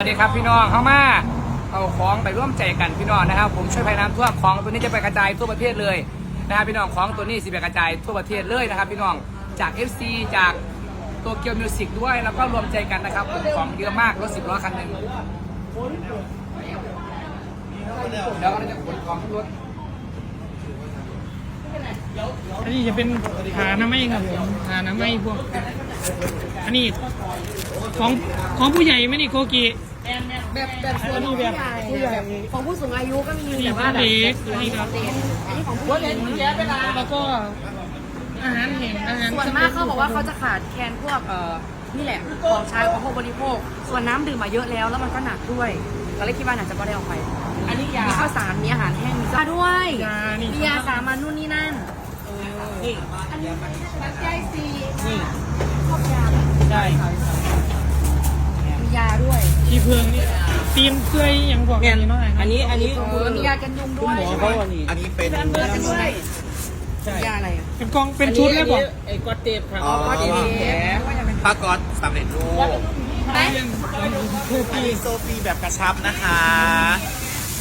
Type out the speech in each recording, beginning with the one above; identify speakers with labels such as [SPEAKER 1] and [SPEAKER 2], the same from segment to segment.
[SPEAKER 1] สวัสดีครับพี่น้องเข้ามาเอาของไปร่วมใจกันพี่น้องนะครับ ผมช่วยภัยน้ำท่วมของตัวนี้จะไปกระจายทั่วประเทศเลยนะครับพี่น้องของตัวนี้สิไปกระจายทั่วประเทศเลยนะครับ พี่น้องจาก FC จากโตเกียวมิวสิกด้วยแล้วก็รวมใจกันนะครับผมของเยอะมากรถสิบล้อคันหนึ่งเดี๋ยวเราจะขนของขึ้นรถ
[SPEAKER 2] อันนี้จะเป็นหาน้ำไม้ครับผมหาน้ำไม้พวกอันนี้ของของผู้ใหญ่ไหมนี่โกกิ
[SPEAKER 3] แบบแบบส่วน
[SPEAKER 2] อันนี้
[SPEAKER 3] ของ
[SPEAKER 2] แบบ
[SPEAKER 3] ผู้ใหญ่ของผู้สูงอายุก็มีแต่ว่าแบบ
[SPEAKER 2] เด็กอันนี้ครับ
[SPEAKER 3] อันนี้ของผู้หญิง
[SPEAKER 2] แล้วก็อาหารแห้งอาหาร
[SPEAKER 3] ส่วนมากเขาบอกว่าเขาจะขาดแคลนพวกเอ่อนี่แหละของใช้ของพวกบริโภค ส่วนน้ำดื่มมาเยอะแล้วแล้วมันก็หนักด้วยก็เลยคิดว่าน่าจะก็ได้ออกไป
[SPEAKER 1] อันนี้ยา
[SPEAKER 3] มีข้าวสารมีอาหารแห้งมียาด้วยมียาสามัญนู่นนี่นั่นอันนี้ปัจจัยสี่
[SPEAKER 1] นี่
[SPEAKER 3] ครอบยา
[SPEAKER 1] ใช่
[SPEAKER 3] มียาด้วย
[SPEAKER 2] ชี เพืองนี่ตีนเปื่อยอย่างพวกนี้เนาะ
[SPEAKER 1] อันนี้อันนี้
[SPEAKER 3] เออมียากันยุงด้วย
[SPEAKER 1] เขาอันนี้
[SPEAKER 4] อันนี้เป็น
[SPEAKER 3] ยากันยุงด้วยยาอะไรอะ
[SPEAKER 2] เป็นกองเป็นชุดเลยบอก
[SPEAKER 1] ไอ้ก๊อตเทปครับ
[SPEAKER 3] อ๋อก็ดี
[SPEAKER 4] ผ้าก๊อตสำเร็จรูป
[SPEAKER 3] ไหม
[SPEAKER 4] อันนี้โซฟีแบบกระชับนะคะ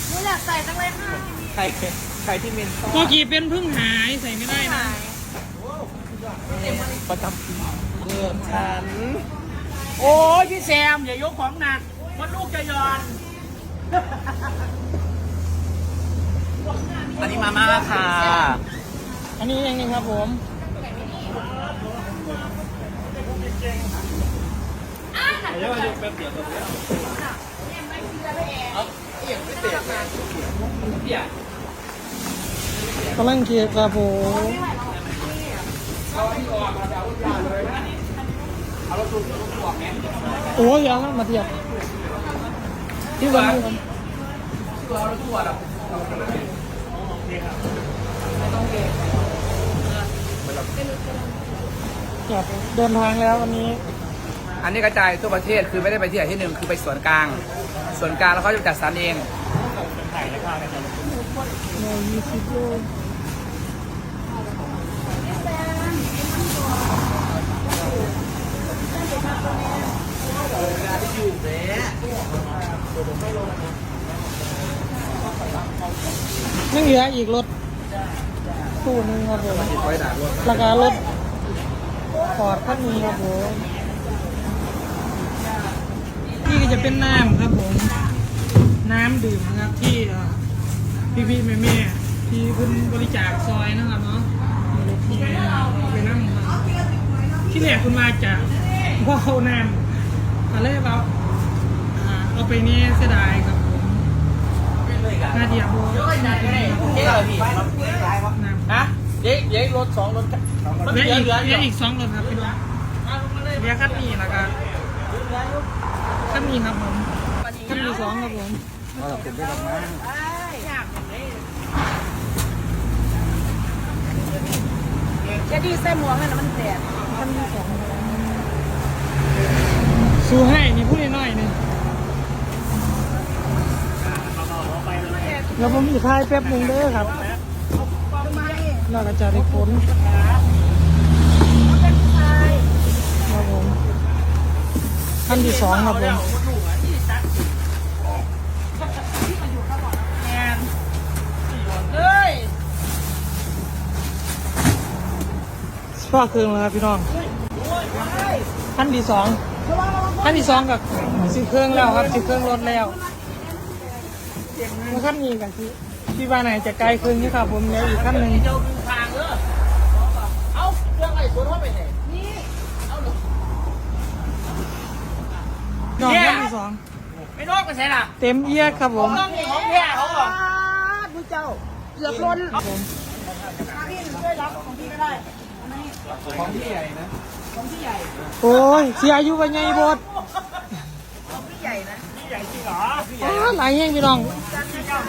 [SPEAKER 3] หนูอยากใส่จังเลยค่ะ
[SPEAKER 4] ใครใครที่เป็น
[SPEAKER 2] โกกิเป็นเพึ่งหายใส่ไม่ได้นะ
[SPEAKER 4] ประจำปีเกิดฉัน
[SPEAKER 1] โอ้ยพี่แซมอย่ายกของหนัก มันลูกจะย้อน
[SPEAKER 4] อันนี้มาม่าค่ะ
[SPEAKER 2] อันนี้ยังไงครับผม กำลังเกียร์ครับผมโอ้ยยังมาเทียบ ที่วันนี้ครับครับเดินทางแล้ววันนี้
[SPEAKER 1] อันนี้กระจายทั่วประเทศคือไม่ได้ไปที่ไหนที่หนึ่งคือไปส่วนกลาง ส่วนกลางแล้วเขาจะจัดสรรเอง
[SPEAKER 2] ยังเหลืออีกรถตู้หนึงครับผมราคารถฟอร์ดคันนี้ครับผมนี่ก็จะเป็นน้ำครับผม น้ำดื่มนะครับที่เอ่อพี่ๆแม่ๆที่คุณบริจาคซอยนะครับเนาะที่ไปนั่งครับที่แรกคุณมาจากว่าเอาน้ำอะไรแบบอ่าเอาไปนี่เสียดายค นาเดียบน่าเดียบ
[SPEAKER 1] เจ๊เหรอพี่
[SPEAKER 2] นะ
[SPEAKER 1] เจ๊เจ๊รถสองรถ
[SPEAKER 2] เหลืออีกเหลืออีกสองรถครับพี่น้องเหลือคันนี้แล้วก็คันนี้ครับผมคันที่สองครับผม
[SPEAKER 3] จะดีใส่หมวกนั่นมันแดดมันมีของ
[SPEAKER 2] สู้ให้นี่พูดน้อยๆนึง แล้วผมจะทายแป๊บหนึ่งเด้อครับเราก็จะได้ผลครับผมขั้นที่สองครับผมสปาเครื่องแล้วครับพี่น้องขั้นที่สองขั้นที่สองกับสิเครื่องแล้วครับสิเครื่องรถแล้ว แล้วขั้นนี้กับที่ที่บ้านไหนจะไกลเครื่องนี่ครับผมแล้วอีกขั้นหนึ่ง
[SPEAKER 1] เจ้าดูทางเออเอาเครื่องไอ้สวนเข้าไปไหน
[SPEAKER 2] น้องขั้นที่สอง
[SPEAKER 1] ไม่นอกไปใช่ล่ะ
[SPEAKER 2] เต็มเอียดครับผม
[SPEAKER 1] ต้องมีของแท้เขาเหรอ
[SPEAKER 3] ผู้เจ้าเกือบล้น
[SPEAKER 2] ครับผม
[SPEAKER 3] พี่ช่วยรับของพี่ก็ได้
[SPEAKER 1] ของพี่ใหญ่นะ
[SPEAKER 2] โอ้ยเสียอายุกันไงบด
[SPEAKER 3] พี่ใหญ่นะ
[SPEAKER 2] อ้าหลายแห่งพี่น้อง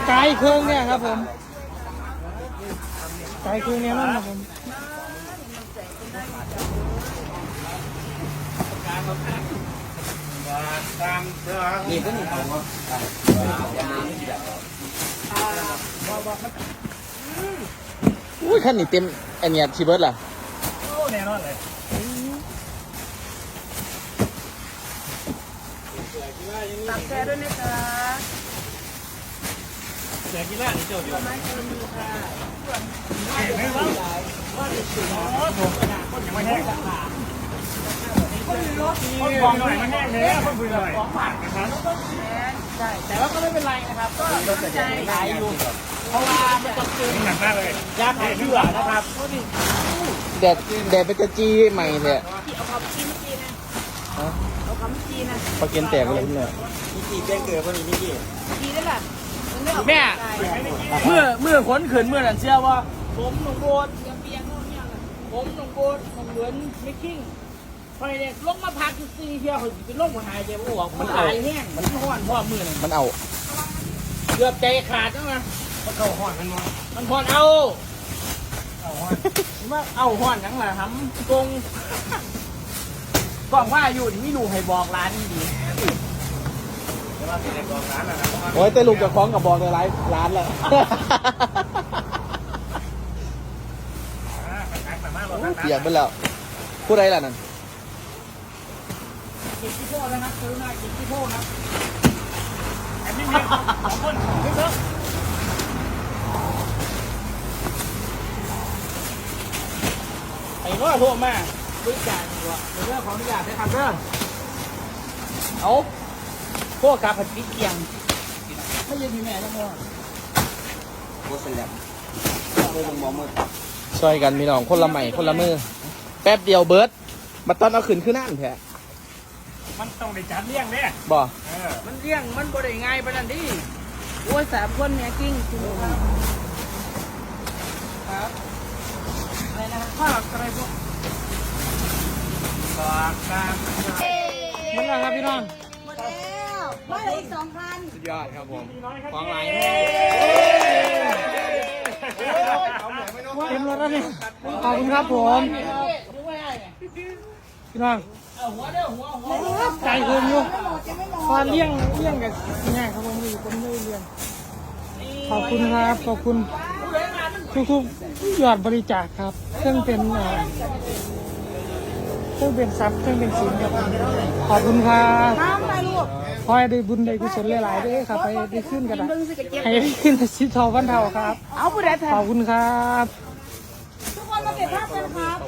[SPEAKER 2] ไกลเครื่องเนี่ยครับผมไกลเครื่องเนี่ยนั่นครับผม
[SPEAKER 4] นี่ก็นี่ของ
[SPEAKER 5] อุ้ยขั้นนี้เต็มอันเนี้ยชีเบิร์ดล่ะ
[SPEAKER 1] แน่นอนเลย
[SPEAKER 4] เฝา
[SPEAKER 3] กแช ร์ด้วยนะคะ
[SPEAKER 6] แจกกีฬานี่เจ้าเดียว
[SPEAKER 3] ไม้เจอมือค่ะ
[SPEAKER 6] คนบอกหน่อยมันแห้งเลยคนคุยหน่อยของฝากนะครับ
[SPEAKER 4] ใช่แต่ว่าก็ไม่เป็นไรนะครับ ก็ใจขายอยู่เพราะว่ามันต้องซื้อ
[SPEAKER 6] หนักมากเลย
[SPEAKER 4] ยาขายเชื่อนะครับ
[SPEAKER 5] แดดแดดเป็นกระจีใหม่เนี่ย
[SPEAKER 3] เอาคำกินเมื่อกี้นะ
[SPEAKER 5] ฮะ
[SPEAKER 3] เอาคำกินนะ
[SPEAKER 5] ปลาเกนแตกไปเลยเนี่ย
[SPEAKER 6] นี่ กี่แจ้งเกิดคนนี้นี่กี่
[SPEAKER 3] ดีได้ล่ะมันไม่ออก
[SPEAKER 4] แม่เมื่อเมื่อขนขืนเมื่อนั้นเชื่อว่า ผมหนุ่มโบนยังเปียกโน่นเนี่ยผมหนุ่มโบนหนุ่มเหลือนไม่คิงพอเนี่ยลงมาพักอยู่ซีเที่ยวเขาสิเป็นโรคหัวหายใจบ่ออกมันหายแห้งมันห้อนพ่อมือนั่
[SPEAKER 5] มันเอา
[SPEAKER 4] เกือบใจขาดแล้วนะ
[SPEAKER 6] มันเข้าห้อนมันมา
[SPEAKER 4] มันพอนเอาเอาห้อนว่าเอาห้อนทั้งหลายทำตรงบอกว่าอยู่ที่นี่ดูให้บอกร้านดี
[SPEAKER 5] โอ้ยแต่ลูกจะคล้องกับบอกในร้านร้านแล้ว
[SPEAKER 6] ขายมากเรา
[SPEAKER 5] โอ้ยเปียกไปแล้วผู้ใดล่ะนั่น
[SPEAKER 4] กินที่โพนะครับซื้อมากินที่โพนะ
[SPEAKER 6] อันนี้เนี่ยสองคนขึ้นเถอะ
[SPEAKER 4] ไอ้ว่าโทรมาบริการดีกว่าเดี๋ยวเรื่องของอนุญาตได้ทำเรื่องเอา พวกกาผัดพริกเกียงไม่ยืนที่แม่ทั้งหมด
[SPEAKER 5] ช่วยกันพี่น้องคนละใหม่คนละมือ แป๊บเดียวเบิร์ดมาตอนเอาขึ้นขึ้นนั่นแท้
[SPEAKER 6] มันต้องได้จัดเลี้ยงเนี่ย
[SPEAKER 5] บ่
[SPEAKER 6] เออ
[SPEAKER 4] มันเลี้ยงมันบ่ได้ง่ายปานนั้นดิ
[SPEAKER 3] โอ้ยสามคนเนี่ยกิ้งจริงครับ
[SPEAKER 4] ครับอะไรนะข้าวอะไรพวก
[SPEAKER 6] ฝากตาม
[SPEAKER 4] มันนะครับพี่น้อง
[SPEAKER 3] หมดแล้วมาเลยอีกสองพัน
[SPEAKER 5] สุดยอดครับผมของไหล
[SPEAKER 4] เต็มรถแล้วเนี่ยขอบคุณครับผมพี่น้องใจเกินอยู่ตอนเลี้ยงเลี้ยงกับง่ายครับผมอยู่ผมไม่เลี้ยงขอบคุณครับขอบคุณทุกๆยอดบริจาคครับซึ่งเป็นเอ่องเป็นทรัพย์ซึ่องเป็นสินครับขอบคุณครับ
[SPEAKER 3] น้ำไปลูก
[SPEAKER 4] ขอให้ได้บุญได้กุศลหลายๆเด้วยครับไปได้ขึ้นกันนะ
[SPEAKER 3] เบิ่งสิกระเจี๊ยบ
[SPEAKER 4] ให้ได้ขึ้นสิทอวันเท่าครับ
[SPEAKER 3] เอาผู้ใดแท
[SPEAKER 4] ขอนบคุณครับ
[SPEAKER 3] ทุกคนมาเก็บภาพกันครับ